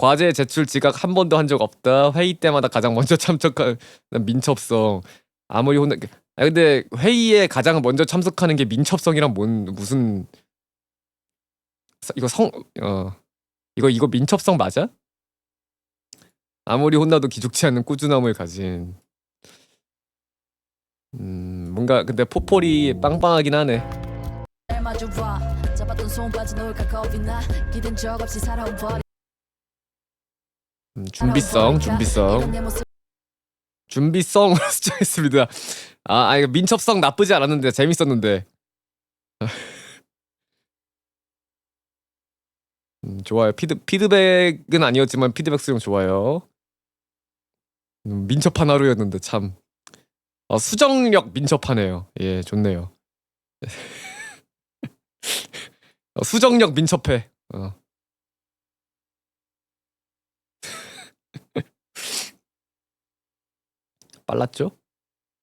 과제 제출 지각 한 번도 한 적 없다. 회의 때마다 가장 먼저 참석한 민첩성. 아무리 혼나. 아 근데 회의에 가장 먼저 참석하는 게 민첩성이랑 뭔 무슨 서- 이거 성 어. 이거 이거 민첩성 맞아? 아무리 혼나도 기죽지 않는 꾸준함을 가진 음 뭔가 근데 포폴이 빵빵하긴 하네 잡았던 손까지 놀까 겁이 나 기댄 적 없이 살아온 버리 음, 준비성 준비성. 준비성으로 수정했습니다. 아, 아 이거 민첩성 나쁘지 않았는데 재밌었는데. 음, 좋아요. 피드, 피드백은 아니었지만 피드백 수용 좋아요. 음, 민첩한 하루였는데 참. 어, 수정력 민첩하네요. 예 좋네요. 어, 수정력 민첩해. 어. 빨랐죠?